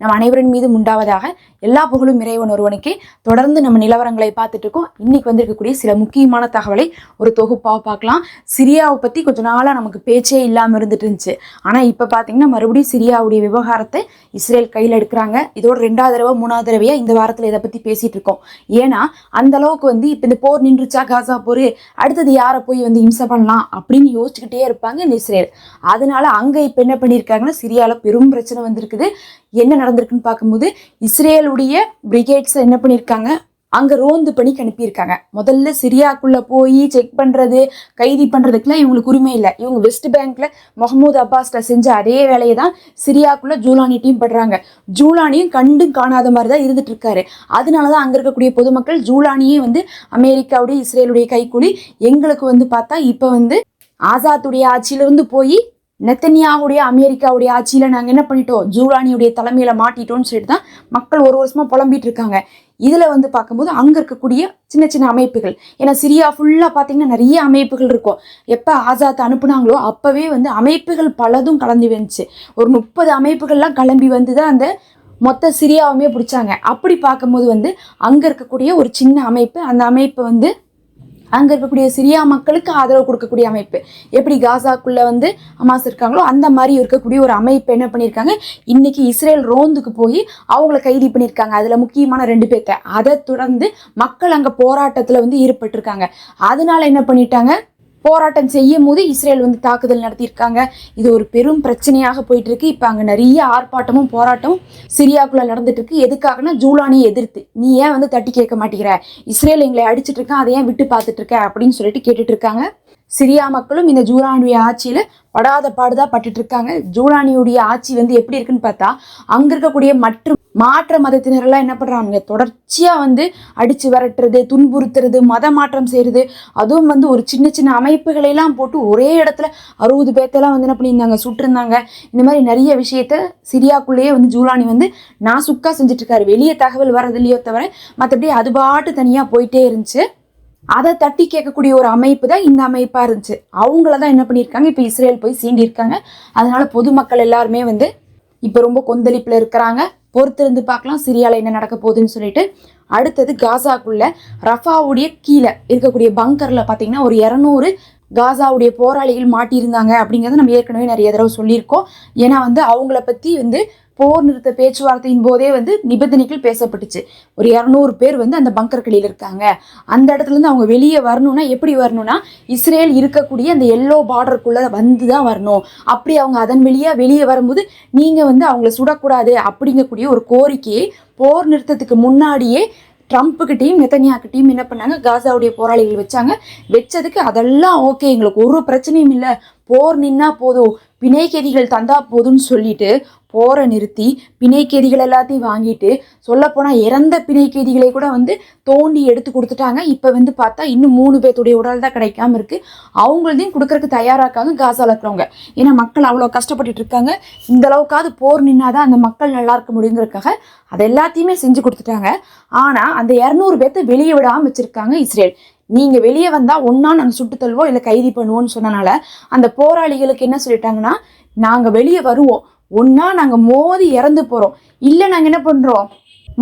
நம் அனைவரின் மீதும் உண்டாவதாக எல்லா புகழும் இறைவன் ஒருவனுக்கே. தொடர்ந்து நம்ம நிலவரங்களை பார்த்துட்டு இருக்கோம். இன்னைக்கு வந்திருக்கக்கூடிய சில முக்கியமான தகவலை ஒரு தொகுப்பாக பார்க்கலாம். சிரியாவை பற்றி கொஞ்ச நாளாக நமக்கு பேச்சே இல்லாமல் இருந்துட்டு இருந்துச்சு. ஆனால் இப்போ பார்த்தீங்கன்னா மறுபடியும் சிரியாவுடைய விவகாரத்தை இஸ்ரேல் கையில் எடுக்கிறாங்க. இதோட ரெண்டாவது தடவை மூணாவது தடவையாக இந்த வாரத்தில் இதை பற்றி பேசிட்டு இருக்கோம். ஏன்னா அந்த அளவுக்கு வந்து இப்போ இந்த போர் நின்றுச்சா காசா போர் அடுத்தது யாரை போய் வந்து இம்சை பண்ணலாம் அப்படின்னு யோசிச்சுக்கிட்டே இருப்பாங்க இந்த இஸ்ரேல். அதனால அங்கே இப்போ என்ன பண்ணியிருக்காங்கன்னா சிரியாவில் பெரும் பிரச்சனை வந்திருக்குது. என்ன நடந்திருக்குன்னு பார்க்கும்போது இஸ்ரேலுடைய பிரிகேட்ஸை என்ன பண்ணியிருக்காங்க? அங்கே ரோந்து பணி அனுப்பியிருக்காங்க முதல்ல சிரியாக்குள்ளே போய் செக் பண்ணுறது கைதி பண்ணுறதுக்குலாம் இவங்களுக்கு உரிமை இல்லை. இவங்க வெஸ்ட் பேங்க்கில் முகமது அப்பாஸ்ட செஞ்ச அதே வேலையை தான் சிரியாக்குள்ளே ஜூலானிட்டையும் படுறாங்க ஜூலானியும் கண்டும் காணாத மாதிரி தான் இருந்துட்டு இருக்காரு. அதனால தான் அங்கே இருக்கக்கூடிய பொதுமக்கள் ஜூலானியே வந்து அமெரிக்காவுடைய இஸ்ரேலுடைய கைக்கூலி. எங்களுக்கு வந்து பார்த்தா இப்போ வந்து ஆசாத்துடைய ஆட்சியிலிருந்து போய் நெத்தனியாவுடைய அமெரிக்காவுடைய ஆட்சியில் நாங்கள் என்ன பண்ணிட்டோம்? ஜூலானியுடைய தலைமையில் மாட்டிட்டோம்னு சொல்லிட்டு தான் மக்கள் ஒரு வருஷமாக புலம்பிட்டு இருக்காங்க. இதில் வந்து பார்க்கும்போது அங்கே இருக்கக்கூடிய சின்ன சின்ன அமைப்புகள். ஏன்னா சிரியா ஃபுல்லாக பார்த்தீங்கன்னா நிறைய அமைப்புகள் இருக்கும். எப்போ ஆசாத் அனுப்புனாங்களோ அப்போவே வந்து அமைப்புகள் பலதும் கலந்து வந்துச்சு. ஒரு முப்பது அமைப்புகள்லாம் கிளம்பி வந்து தான் அந்த மொத்த சிரியாவுமே பிடிச்சாங்க. அப்படி பார்க்கும்போது வந்து அங்கே இருக்கக்கூடிய ஒரு சின்ன அமைப்பு அந்த அமைப்பு வந்து அங்கே இருக்கக்கூடிய சிரியா மக்களுக்கு ஆதரவு கொடுக்கக்கூடிய அமைப்பு. எப்படி காசாக்குள்ளே வந்து ஹமாஸ் இருக்காங்களோ அந்த மாதிரி இருக்கக்கூடிய ஒரு அமைப்பு என்ன பண்ணியிருக்காங்க இன்னைக்கு இஸ்ரேல் ரோந்துக்கு போய் அவங்கள கைது பண்ணியிருக்காங்க அதில் முக்கியமான ரெண்டு பேர்த்த. அதை தொடர்ந்து மக்கள் அங்கே போராட்டத்தில் வந்து ஈடுபட்டிருக்காங்க. அதனால என்ன பண்ணிட்டாங்க? போராட்டம் செய்யும் போது இஸ்ரேல் வந்து தாக்குதல் நடத்தியிருக்காங்க. இது ஒரு பெரும் பிரச்சனையாக போயிட்டு இருக்கு இப்போ அங்கே நிறைய ஆர்ப்பாட்டமும் போராட்டமும் சிரியாக்குள்ள நடந்துட்டு இருக்கு எதுக்காகனா ஜூலானியை எதிர்த்து. நீ ஏன் வந்து தட்டி கேட்க மாட்டேங்கிற? இஸ்ரேல் எங்களை அடிச்சிட்டு இருக்கான் அதை ஏன் விட்டு பார்த்துட்டு இருக்க அப்படின்னு சொல்லிட்டு கேட்டுட்டு இருக்காங்க சிரியா மக்களும் இந்த ஜூலானுடைய ஆட்சியில் படாத பாடுதான் பட்டுட்டு இருக்காங்க ஜூலானியுடைய ஆட்சி வந்து எப்படி இருக்குன்னு பார்த்தா அங்கே இருக்கக்கூடிய மற்ற மாற்ற மதத்தினரெல்லாம் என்ன பண்ணுறாங்க தொடர்ச்சியாக வந்து அடித்து விரட்டுறது துன்புறுத்துறது மத மாற்றம் செய்கிறது அதுவும் வந்து ஒரு சின்ன சின்ன அமைப்புகளையெல்லாம் போட்டு ஒரே இடத்துல அறுபது பேர்த்தெல்லாம் வந்து என்ன பண்ணியிருந்தாங்க? சுட்டிருந்தாங்க. இந்த மாதிரி நிறைய விஷயத்த சிரியாக்குள்ளேயே வந்து ஜூலானி வந்து நான் சுக்கா செஞ்சிட்ருக்காரு. வெளியே தகவல் வர்றது இல்லையோ தவிர மற்றபடி அது பாட்டு தனியாக போயிட்டே இருந்துச்சு. அதை தட்டி கேட்கக்கூடிய ஒரு அமைப்பு தான் இந்த அமைப்பாக இருந்துச்சு. அவங்கள தான் என்ன பண்ணியிருக்காங்க? இப்போ இஸ்ரேல் போய் சீண்டியிருக்காங்க. அதனால் பொதுமக்கள் எல்லாருமே வந்து இப்போ ரொம்ப கொந்தளிப்பில் இருக்கிறாங்க. பொறுத்திருந்து பார்க்கலாம். சிரியாவில் என்ன நடக்க போகுதுன்னு சொல்லிட்டு அடுத்தது காசாக்குள்ள ரஃபாவுடைய கீழே இருக்கக்கூடிய பங்கரில் பார்த்தீங்கன்னா ஒரு இரநூறு காசாவுடைய போராளிகள் மாட்டியிருந்தாங்க அப்படிங்கிறத நம்ம ஏற்கனவே நிறைய தடவை சொல்லியிருக்கோம். ஏன்னா வந்து அவங்கள பற்றி வந்து போர் நிறுத்த பேச்சுவார்த்தையின் போதே வந்து நிபந்தனைகள் பேசப்பட்டுச்சு. ஒரு இரநூறு பேர் வந்து அந்த பங்கர் கடியில் இருக்காங்க. அந்த இடத்துலேருந்து அவங்க வெளியே வரணும்னா எப்படி வரணும்னா இஸ்ரேல் இருக்கக்கூடிய அந்த எல்லோ பார்டருக்குள்ளே வந்து தான் வரணும். அப்படி அவங்க அதன் வழியாக வெளியே வரும்போது நீங்கள் வந்து அவங்கள சுடக்கூடாது அப்படிங்கக்கூடிய ஒரு கோரிக்கையை போர் நிறுத்தத்துக்கு முன்னாடியே ட்ரம்ப்புக்கிட்டையும் நெத்தனியாக்கிட்டையும் என்ன பண்ணாங்க? காசாவுடைய போராளிகள் வச்சாங்க. வச்சதுக்கு அதெல்லாம் ஓகே. எங்களுக்கு ஒரு பிரச்சனையும் இல்லை. போர் நின்னா போதும். பிணைக்கேதிகள் தந்தா போதும்னு சொல்லிட்டு போரை நிறுத்தி பிணைக்கேதிகள் எல்லாத்தையும் வாங்கிட்டு சொல்லப்போனால் இறந்த பிணைக்கேதிகளை கூட வந்து தோண்டி எடுத்து கொடுத்துட்டாங்க. இப்போ வந்து பார்த்தா இன்னும் மூணு பேர்த்துடைய உடல் தான் கிடைக்காம இருக்குது அவங்களதையும் கொடுக்கறதுக்கு தயாராக்காங்க காசால இருக்கிறவங்க. ஏன்னா மக்கள் அவ்வளோ கஷ்டப்பட்டுட்டு இருக்காங்க. இந்த அளவுக்காவது போர் நின்னாதான் அந்த மக்கள் நல்லா இருக்க முடியுங்கிறதுக்காக அது எல்லாத்தையுமே செஞ்சு கொடுத்துட்டாங்க. ஆனால் அந்த இரநூறு பேர்த்த வெளியே விடாமல் வச்சுருக்காங்க இஸ்ரேல். நீங்கள் வெளியே வந்தால் ஒன்றா நாங்கள் சுட்டு தள்ளுவோம் இல்லை கைது பண்ணுவோம்னு சொன்னனால அந்த போராளிகளுக்கு என்ன சொல்லிட்டாங்கன்னா நாங்கள் வெளியே வருவோம். ஒன்றா நாங்கள் மோதி இறந்து போகிறோம் இல்லை நாங்கள் என்ன பண்ணுறோம்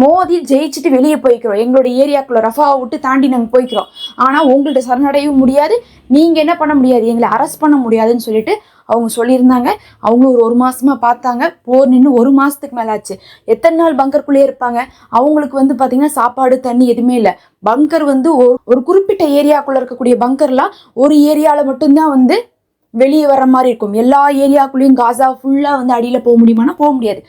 மோதி ஜெயிச்சுட்டு வெளியே போய்க்கிறோம். எங்களோட ஏரியாக்குள்ளே ரஃபாவை விட்டு தாண்டி நாங்கள் போய்க்கிறோம். ஆனால் உங்கள்கிட்ட சரணடையவும் முடியாது. நீங்கள் என்ன பண்ண முடியாது? எங்களை அரெஸ்ட் பண்ண முடியாதுன்னு சொல்லிட்டு அவங்க சொல்லியிருந்தாங்க. அவங்களும் ஒரு ஒரு மாதமாக பார்த்தாங்க. போர் நின்று ஒரு மாதத்துக்கு மேலே ஆச்சு எத்தனை நாள் பங்கருக்குள்ளேயே இருப்பாங்க? அவங்களுக்கு வந்து பார்த்திங்கன்னா சாப்பாடு தண்ணி எதுவுமே இல்லை. பங்கர் வந்து ஒரு ஒரு குறிப்பிட்ட ஏரியாக்குள்ளே இருக்கக்கூடிய பங்கர்லாம் ஒரு ஏரியாவில் மட்டும்தான் வந்து வெளியே வர மாதிரி இருக்கும். எல்லா ஏரியாக்குள்ளேயும் காசா ஃபுல்லாக வந்து அடியில் போக முடியுமானா போக முடியாது.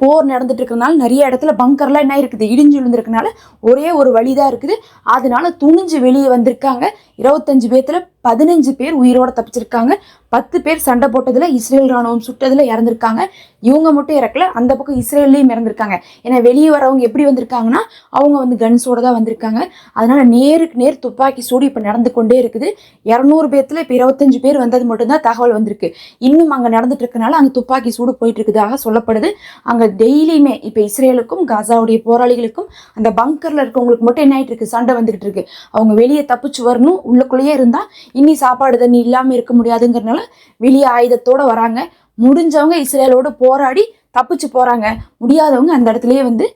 போர் நடந்துட்டு இருக்கிறதுனால நிறைய இடத்துல பங்கர்லாம் என்ன இருக்குது இடிஞ்சு விழுந்திருக்கனால ஒரே ஒரு வழி தான் இருக்குது. அதனால துணிஞ்சு வெளியே வந்திருக்காங்க. இருபத்தஞ்சு பேர்த்துல பதினஞ்சு பேர் உயிரோட தப்பிச்சிருக்காங்க. பத்து பேர் சண்டை போட்டதில் இஸ்ரேல் ராணுவம் சுட்டதில் இறந்துருக்காங்க. இவங்க மட்டும் இறக்கல அந்த பக்கம் இஸ்ரேல்லையும் இறந்துருக்காங்க. ஏன்னா வெளியே வரவங்க எப்படி வந்திருக்காங்கன்னா அவங்க வந்து கன்ஸோட தான் வந்திருக்காங்க. அதனால நேருக்கு நேர் துப்பாக்கி சூடு இப்போ நடந்து கொண்டே இருக்குது. இரநூறு பேர்த்தில் இப்போ இருபத்தஞ்சு பேர் வந்தது மட்டும்தான் தகவல் வந்திருக்கு. இன்னும் அங்கே நடந்துட்டு இருக்கனால அங்கே துப்பாக்கி சூடு போயிட்டு இருக்குதாக சொல்லப்படுது. அங்கே டெய்லியுமே இப்போ இஸ்ரேலுக்கும் காசாவுடைய போராளிகளுக்கும் அந்த பங்கரில் இருக்கவங்களுக்கு மட்டும் என்ன ஆகிட்டு இருக்கு? சண்டை வந்துகிட்டு இருக்கு. அவங்க வெளியே தப்பிச்சு வரணும் உள்ளுக்குள்ளேயே இருந்தால் இனி சாப்பாடு தண்ணி இல்லாமல் இருக்க முடியாதுங்கிறனால வெளியே ஆயுதத்தோடு வராங்க. முடிஞ்சவங்க இஸ்ரேலோடு போராடி தப்பிச்சு போகிறாங்க முடியாதவங்க அந்த இடத்துலையே வந்து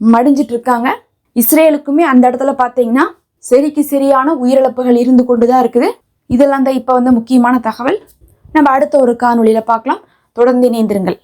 மடிஞ்சிட்டு இருக்காங்க. இஸ்ரேலுக்குமே அந்த இடத்துல பார்த்தீங்கன்னா சரிக்கு சரியான உயிரிழப்புகள் இருந்து கொண்டு தான் இருக்குது. இதெல்லாம் தான் இப்போ வந்து முக்கியமான தகவல். நம்ம அடுத்த ஒரு காணொலியில் பார்க்கலாம். தொடர்ந்து இணைந்திருங்கள்.